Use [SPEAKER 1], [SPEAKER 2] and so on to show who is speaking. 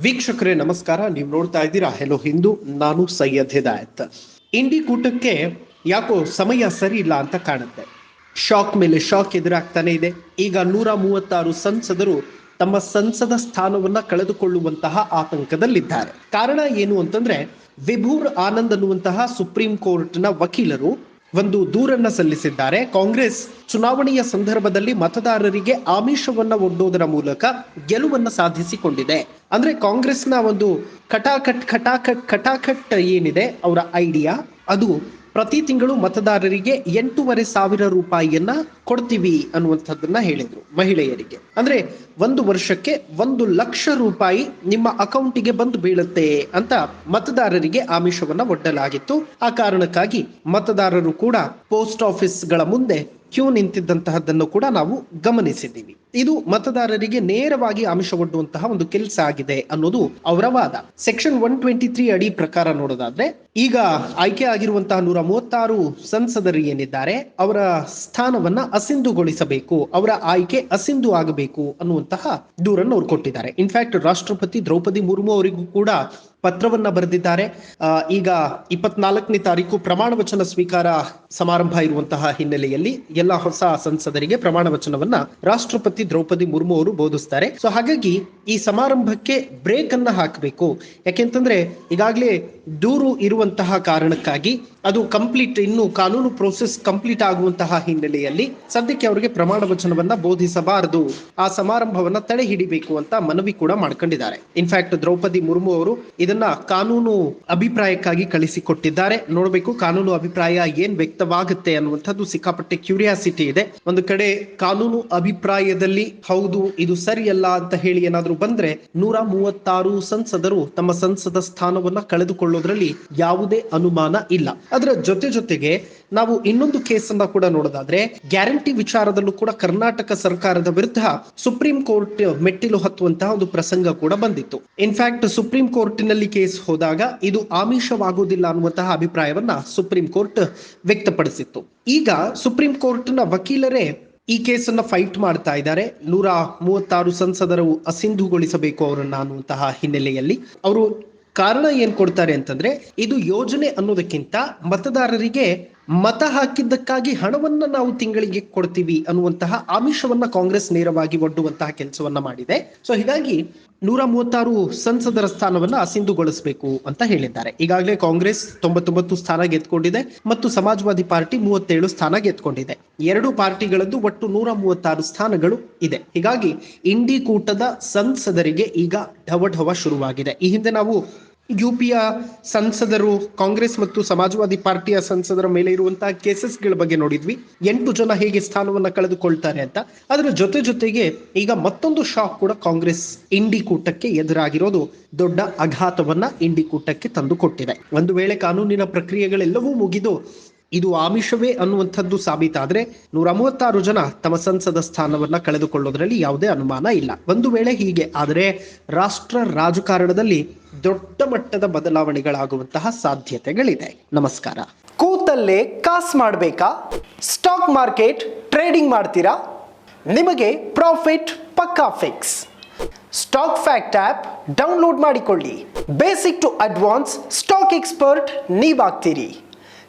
[SPEAKER 1] ವೀಕ್ಷಕರೇ, ನಮಸ್ಕಾರ. ನೀವು ನೋಡ್ತಾ ಇದ್ದೀರಾ? ಹೆಲೋ ಹಿಂದೂ ನಾನು ಸೈಯದ್ ಹಿದಾಯತ್. ಇಂಡಿ ಕೂಟಕ್ಕೆ ಯಾಕೋ ಸಮಯ ಸರಿ ಇಲ್ಲ ಅಂತ ಕಾಣುತ್ತೆ. ಶಾಕ್ ಮೇಲೆ ಶಾಕ್ ಎದುರಾಗ್ತಾನೆ ಇದೆ. ಈಗ ನೂರ ಮೂವತ್ತಾರು ಸಂಸದರು ತಮ್ಮ ಸಂಸದ ಸ್ಥಾನವನ್ನ ಕಳೆದುಕೊಳ್ಳುವಂತಹ ಆತಂಕದಲ್ಲಿದ್ದಾರೆ. ಕಾರಣ ಏನು ಅಂತಂದ್ರೆ, ವಿಭೂರ್ ಆನಂದ್ ಅನ್ನುವಂತಹ ಸುಪ್ರೀಂ ಕೋರ್ಟ್ನ ವಕೀಲರು ಒಂದು ದೂರನ್ನ ಸಲ್ಲಿಸಿದ್ದಾರೆ. ಕಾಂಗ್ರೆಸ್ ಚುನಾವಣೆಯ ಸಂದರ್ಭದಲ್ಲಿ ಮತದಾರರಿಗೆ ಆಮಿಷವನ್ನ ಒಡ್ಡುವುದರ ಮೂಲಕ ಗೆಲುವನ್ನ ಸಾಧಿಸಿಕೊಂಡಿದೆ. ಅಂದ್ರೆ ಕಾಂಗ್ರೆಸ್ನ ಒಂದು ಕಟಾಕಟ್ ಕಟಾಕಟ್ ಕಟಾಕಟ್ ಏನಿದೆ ಅವರ ಐಡಿಯಾ ಅದು ಪ್ರತಿ ತಿಂಗಳು ಮತದಾರರಿಗೆ ಎಂಟೂವರೆ ಸಾವಿರ ರೂಪಾಯಿಯನ್ನ ಕೊಡ್ತೀವಿ ಅನ್ನುವಂಥದ್ದನ್ನ ಹೇಳಿದ್ರು ಮಹಿಳೆಯರಿಗೆ. ಅಂದ್ರೆ ಒಂದು ವರ್ಷಕ್ಕೆ ಒಂದು ಲಕ್ಷ ರೂಪಾಯಿ ನಿಮ್ಮ ಅಕೌಂಟಿಗೆ ಬಂದು ಬೀಳುತ್ತೆ ಅಂತ ಮತದಾರರಿಗೆ ಆಮಿಷವನ್ನ ಒಡ್ಡಲಾಗಿತ್ತು. ಆ ಕಾರಣಕ್ಕಾಗಿ ಮತದಾರರು ಕೂಡ ಪೋಸ್ಟ್ ಆಫೀಸ್ಗಳ ಮುಂದೆ ಕ್ಯೂ ನಿಂತಿದ್ದಂತಹದ್ದನ್ನು ಕೂಡ ನಾವು ಗಮನಿಸಿದ್ದೀವಿ. ಇದು ಮತದಾರರಿಗೆ ನೇರವಾಗಿ ಆಮಿಷ ಒಡ್ಡುವಂತಹ ಒಂದು ಕೆಲಸ ಆಗಿದೆ ಅನ್ನೋದು ಅವರ ವಾದ. ಸೆಕ್ಷನ್ ಒನ್ ಟ್ವೆಂಟಿ ತ್ರೀ ಅಡಿ ಪ್ರಕಾರ ನೋಡೋದಾದ್ರೆ, ಈಗ ಆಯ್ಕೆ ಆಗಿರುವಂತಹ ನೂರ ಮೂವತ್ತಾರು ಸಂಸದರು ಏನಿದ್ದಾರೆ, ಅವರ ಸ್ಥಾನವನ್ನ ಅಸಿಂಧುಗೊಳಿಸಬೇಕು, ಅವರ ಆಯ್ಕೆ ಅಸಿಂಧು ಆಗಬೇಕು ಅನ್ನುವಂತಹ ದೂರನ್ನು ಅವ್ರು ಕೊಟ್ಟಿದ್ದಾರೆ. ಇನ್ಫ್ಯಾಕ್ಟ್ ರಾಷ್ಟ್ರಪತಿ ದ್ರೌಪದಿ ಮುರ್ಮು ಅವರಿಗೂ ಕೂಡ ಪತ್ರವನ್ನ ಬರೆದಿದ್ದಾರೆ. ಈಗ ಇಪ್ಪತ್ನಾಲ್ಕನೇ ತಾರೀಕು ಪ್ರಮಾಣ ವಚನ ಸ್ವೀಕಾರ ಸಮಾರಂಭ ಇರುವಂತಹ ಹಿನ್ನೆಲೆಯಲ್ಲಿ ಎಲ್ಲ ಹೊಸ ಸಂಸದರಿಗೆ ಪ್ರಮಾಣ ವಚನವನ್ನ ರಾಷ್ಟ್ರಪತಿ ದ್ರೌಪದಿ ಮುರ್ಮು ಅವರು ಬೋಧಿಸ್ತಾರೆ. ಸೊ ಹಾಗಾಗಿ ಈ ಸಮಾರಂಭಕ್ಕೆ ಬ್ರೇಕ್ ಅನ್ನ ಹಾಕಬೇಕು. ಯಾಕೆಂತಂದ್ರೆ ಈಗಾಗಲೇ ದೂರು ಇರುವಂತಹ ಕಾರಣಕ್ಕಾಗಿ ಅದು ಕಂಪ್ಲೀಟ್, ಇನ್ನು ಕಾನೂನು ಪ್ರೋಸೆಸ್ ಕಂಪ್ಲೀಟ್ ಆಗುವಂತಹ ಹಿನ್ನೆಲೆಯಲ್ಲಿ ಸದ್ಯಕ್ಕೆ ಅವರಿಗೆ ಪ್ರಮಾಣ ವಚನವನ್ನ ಬೋಧಿಸಬಾರದು. ಆ ಸಮಾರಂಭವನ್ನ ತಡೆ ಹಿಡಿಬೇಕು ಅಂತ ಮನವಿ ಕೂಡ ಮಾಡ್ಕೊಂಡಿದ್ದಾರೆ. ಇನ್ಫ್ಯಾಕ್ಟ್ ದ್ರೌಪದಿ ಮುರ್ಮು ಅವರು ಇದನ್ನ ಕಾನೂನು ಅಭಿಪ್ರಾಯಕ್ಕಾಗಿ ಕಳಿಸಿಕೊಟ್ಟಿದ್ದಾರೆ. ನೋಡಬೇಕು ಕಾನೂನು ಅಭಿಪ್ರಾಯ ಏನ್ ವ್ಯಕ್ತವಾಗುತ್ತೆ ಅನ್ನುವಂಥದ್ದು ಸಿಕ್ಕಾಪಟ್ಟೆ ಕ್ಯೂರಿಯಾಸಿಟಿ ಇದೆ. ಒಂದು ಕಡೆ ಕಾನೂನು ಅಭಿಪ್ರಾಯದಲ್ಲಿ ಹೌದು, ಇದು ಸರಿಯಲ್ಲ ಅಂತ ಹೇಳಿ ಏನಾದ್ರೂ ಬಂದ್ರೆ ನೂರ ಮೂವತ್ತಾರು ಸಂಸದರು ತಮ್ಮ ಸಂಸದ ಸ್ಥಾನವನ್ನ ಕಳೆದುಕೊಳ್ಳೋದ್ರಲ್ಲಿ ಯಾವುದೇ ಅನುಮಾನ ಇಲ್ಲ. ಅದರ ಜೊತೆ ಜೊತೆಗೆ ನಾವು ಇನ್ನೊಂದು ಕೇಸನ್ನ ಕೂಡ ನೋಡೋದಾದ್ರೆ, ಗ್ಯಾರಂಟಿ ವಿಚಾರದಲ್ಲೂ ಕೂಡ ಕರ್ನಾಟಕ ಸರ್ಕಾರದ ವಿರುದ್ಧ ಸುಪ್ರೀಂ ಕೋರ್ಟ್ ಮೆಟ್ಟಿಲು ಹತ್ತುವಂತಹ ಒಂದು ಪ್ರಸಂಗ ಕೂಡ ಬಂದಿತ್ತು. ಇನ್ಫ್ಯಾಕ್ಟ್ ಸುಪ್ರೀಂ ಕೋರ್ಟಿನಲ್ಲಿ ಕೇಸ್ ಹೋದಾಗ ಇದು ಆಮಿಷವಾಗುವುದಿಲ್ಲ ಅನ್ನುವಂತಹ ಅಭಿಪ್ರಾಯವನ್ನ ಸುಪ್ರೀಂ ಕೋರ್ಟ್ ವ್ಯಕ್ತಪಡಿಸಿತ್ತು. ಈಗ ಸುಪ್ರೀಂ ಕೋರ್ಟ್ನ ವಕೀಲರೇ ಈ ಕೇಸನ್ನ ಫೈಟ್ ಮಾಡ್ತಾ ಇದ್ದಾರೆ. ನೂರ ಮೂವತ್ತಾರು ಸಂಸದರು ಅಸಿಂಧುಗೊಳಿಸಬೇಕು ಅವರನ್ನ ಅನ್ನುವಂತಹ ಹಿನ್ನೆಲೆಯಲ್ಲಿ. ಅವರು ಕಾರಣ ಏನ್ ಕೊಡ್ತಾರೆ ಅಂತಂದ್ರೆ, ಇದು ಯೋಜನೆ ಅನ್ನೋದಕ್ಕಿಂತ ಮತದಾರರಿಗೆ ಮತ ಹಾಕಿದ್ದಕ್ಕಾಗಿ ಹಣವನ್ನ ನಾವು ತಿಂಗಳಿಗೆ ಕೊಡ್ತೀವಿ ಅನ್ನುವಂತಹ ಆಮಿಷವನ್ನ ಕಾಂಗ್ರೆಸ್ ನೇರವಾಗಿ ಒಡ್ಡುವಂತಹ ಕೆಲಸವನ್ನ ಮಾಡಿದೆ. ಸೊ ಹೀಗಾಗಿ ನೂರ ಮೂವತ್ತಾರು ಸಂಸದರ ಸ್ಥಾನವನ್ನ ಅಸಿಂಧುಗೊಳಿಸಬೇಕು ಅಂತ ಹೇಳಿದ್ದಾರೆ. ಈಗಾಗಲೇ ಕಾಂಗ್ರೆಸ್ ತೊಂಬತ್ತೊಂಬತ್ತು ಸ್ಥಾನ ಗೆದ್ಕೊಂಡಿದೆ ಮತ್ತು ಸಮಾಜವಾದಿ ಪಾರ್ಟಿ ಮೂವತ್ತೇಳು ಸ್ಥಾನ ಗೆದ್ದುಕೊಂಡಿದೆ ಎರಡು ಪಾರ್ಟಿಗಳದ್ದು ಒಟ್ಟು ನೂರ ಮೂವತ್ತಾರು ಸ್ಥಾನಗಳು ಇದೆ. ಹೀಗಾಗಿ, ಇಂಡಿ ಕೂಟದ ಸಂಸದರಿಗೆ ಈಗ ಢವಢವ ಢವ ಶುರುವಾಗಿದೆ. ಈ ಹಿಂದೆ ನಾವು ಯುಪಿಯ ಸಂಸದರು, ಕಾಂಗ್ರೆಸ್ ಮತ್ತು ಸಮಾಜವಾದಿ ಪಾರ್ಟಿಯ ಸಂಸದರ ಮೇಲೆ ಇರುವಂತಹ ಕೇಸಸ್ಗಳ ಬಗ್ಗೆ ನೋಡಿದ್ವಿ. ಎಂಟು ಜನ ಹೇಗೆ ಸ್ಥಾನವನ್ನ ಕಳೆದುಕೊಳ್ತಾರೆ ಅಂತ. ಅದರ ಜೊತೆ ಜೊತೆಗೆ ಈಗ ಮತ್ತೊಂದು ಶಾಕ್ ಕೂಡ ಕಾಂಗ್ರೆಸ್ ಇಂಡಿ ಕೂಟಕ್ಕೆ ಎದುರಾಗಿರೋದು. ದೊಡ್ಡ ಆಘಾತವನ್ನ ಇಂಡಿ ಕೂಟಕ್ಕೆ ತಂದು ಕೊಟ್ಟಿದೆ ಒಂದು ವೇಳೆ ಕಾನೂನಿನ ಪ್ರಕ್ರಿಯೆಗಳೆಲ್ಲವೂ ಮುಗಿದು ಇದು ಆಮಿಷವೇ ಅನ್ನುವಂಥದ್ದು ಸಾಬೀತಾದ್ರೆ ನೂರ ಮೂವತ್ತಾರು ಜನ ತಮ್ಮ ಸಂಸದ ಸ್ಥಾನವನ್ನ ಕಳೆದುಕೊಳ್ಳೋದ್ರಲ್ಲಿ ಯಾವುದೇ ಅನುಮಾನ ಇಲ್ಲ. ಒಂದು ವೇಳೆ ಹೀಗೆ ಆದರೆ ರಾಷ್ಟ್ರ ರಾಜಕಾರಣದಲ್ಲಿ ದೊಡ್ಡ ಮಟ್ಟದ ಬದಲಾವಣೆಗಳಾಗುವಂತಹ ಸಾಧ್ಯತೆಗಳಿದೆ. ನಮಸ್ಕಾರ.
[SPEAKER 2] ಕೂತಲ್ಲೇ ಕಾಸ್ ಮಾಡಬೇಕಾ? ಸ್ಟಾಕ್ ಮಾರ್ಕೆಟ್ ಟ್ರೇಡಿಂಗ್ ಮಾಡ್ತೀರಾ? ನಿಮಗೆ ಪ್ರಾಫಿಟ್ ಪಕ್ಕಾ fix. Stock fact app download ಮಾಡಿಕೊಳ್ಳಿ. Basic to advance stock expert ನೀವಾಗ್ತೀರಿ.